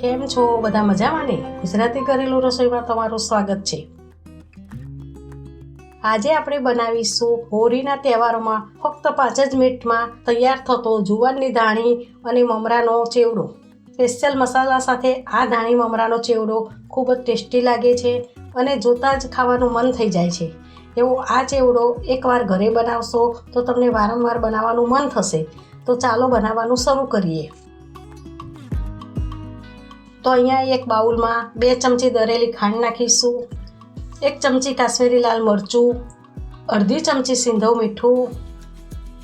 કેમ છો? બધા મજામાં ને ગુજરાતી ઘરેલું રસોઈમાં તમારું સ્વાગત છે. આજે આપણે બનાવીશું હોળીના તહેવારોમાં ફક્ત પાંચ જ મિનિટમાં તૈયાર થતો જુવારની ધાણી અને મમરાનો ચેવડો. સ્પેશિયલ મસાલા સાથે આ ધાણી મમરાનો ચેવડો ખૂબ જ ટેસ્ટી લાગે છે અને જોતાં જ ખાવાનું મન થઈ જાય છે. એવો આ ચેવડો એકવાર ઘરે બનાવશો તો તમને વારંવાર બનાવવાનું મન થશે. તો ચાલો બનાવવાનું શરૂ કરીએ. તો અહીંયા એક બાઉલમાં બે ચમચી દરેલી ખાંડ નાખીશું, એક ચમચી કાશ્મીરી લાલ મરચું, અડધી ચમચી સિંધવ મીઠું,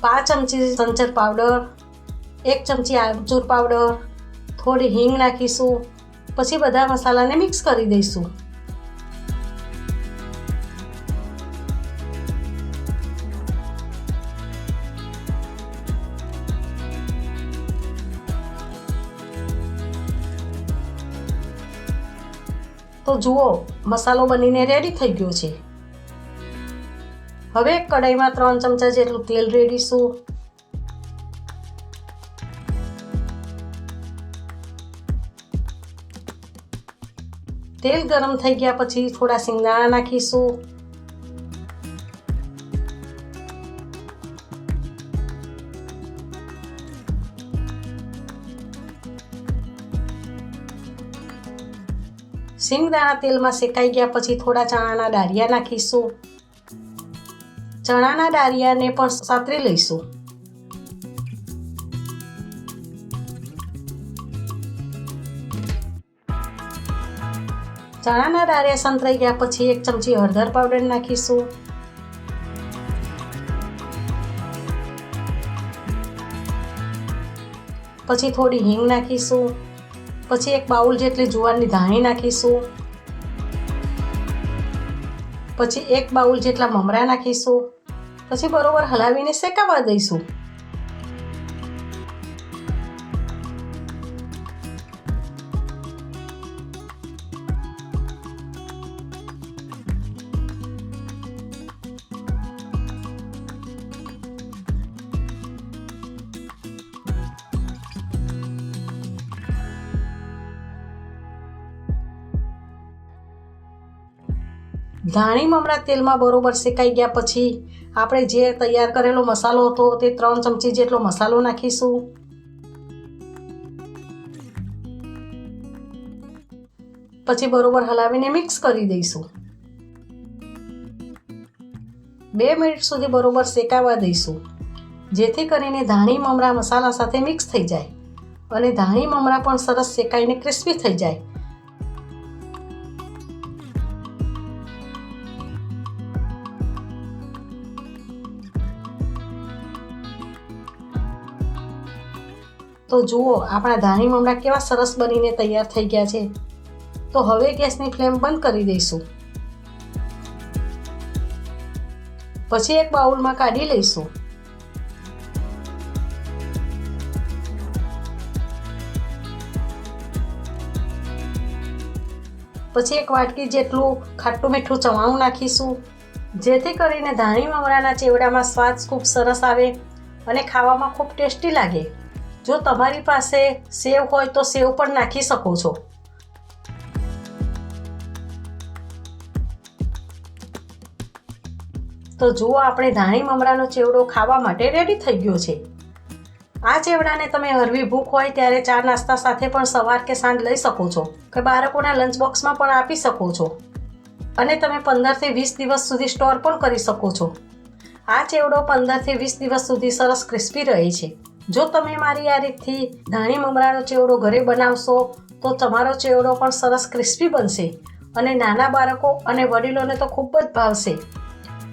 પાંચ ચમચી સંચર પાવડર, એક ચમચી આમચૂર પાવડર, થોડી હિંગ નાખીશું, પછી બધા મસાલાને મિક્સ કરી દઈશું. તો જુઓ, મસાલો બનીને રેડી થઈ ગયો છે. હવે કડાઈમાં ત્રણ ચમચા જેટલું તેલ રેડીશું. તેલ ગરમ થઈ ગયા પછી થોડા સિંગદાણા નાખીશું. સિંગદાણા તેલમાં શેકાઈ ગયા પછી થોડા ચણાના ડાળિયા નાખીશું. ચણાના ડારિયાને પણ સાતરી લઈશું. ચણાના ડાળિયા સંતરાઈ ગયા પછી એક ચમચી હળદર પાવડર નાખીશું. પછી થોડી હિંગ નાખીશું. પછી એક બાઉલ જેટલી જુવારની ધાણી નાખીશું. પછી એક બાઉલ જેટલા મમરા નાખીશું. પછી બરોબર હલાવીને શેકાવા દઈશું. ધાણી મમરા તેલમાં બરોબર શેકાઈ ગયા પછી આપણે જે તૈયાર કરેલો મસાલો હતો તે ત્રણ ચમચી જેટલો મસાલો નાખીશું. પછી બરોબર હલાવીને મિક્સ કરી દઈશું. બે મિનિટ સુધી બરોબર શેકાવા દઈશું. જેથી કરીને ધાણી મમરા મસાલા સાથે મિક્સ થઈ જાય. અને ધાણી મમરા પણ સરસ શેકાઈને ક્રિસ્પી થઈ જાય. તો જુઓ, આપણા ધાણી મમરા કેવા સરસ બનીને તૈયાર થઈ ગયા છે. તો હવે ગેસની ફ્લેમ બંધ કરી દઈશું. પછી એક બાઉલમાં કાઢી લઈશું. પછી એક વાટકી જેટલું ખાટું મીઠું ચવાણું નાખીશું. જેથી કરીને ધાણી મમરાના ચેવડામાં સ્વાદ ખૂબ સરસ આવે અને ખાવામાં ખૂબ ટેસ્ટી લાગે. જો તમારી પાસે સેવ હોય તો સેવ પણ નાખી શકો છો. તો જુઓ આપણે ધાણી મમરાનો ચેવડો ખાવા માટે રેડી થઈ ગયો છે. આ ચેવડાને તમે હળવી ભૂખ હોય ત્યારે ચા નાસ્તા સાથે પણ સવાર કે સાંજ લઈ શકો છો કે બાળકોના લંચ બોક્સમાં પણ આપી શકો છો. અને તમે પંદરથી વીસ દિવસ સુધી સ્ટોર પણ કરી શકો છો. આ ચેવડો પંદરથી વીસ દિવસ સુધી સરસ ક્રિસ્પી રહે છે. જો તમે મારી આ રીતથી ધાણી મમરાનો ચેવડો ઘરે બનાવશો, તો તમારો ચેવડો પણ સરસ ક્રિસ્પી બનશે અને નાના બાળકો અને વડીલોને તો ખૂબ જ ભાવશે.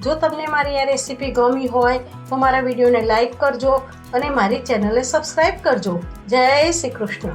જો તમને મારી આ રેસીપી ગમી હોય, તો મારા વિડીયોને લાઈક કરજો અને મારી ચેનલને સબસ્ક્રાઈબ કરજો. જય શ્રી કૃષ્ણ.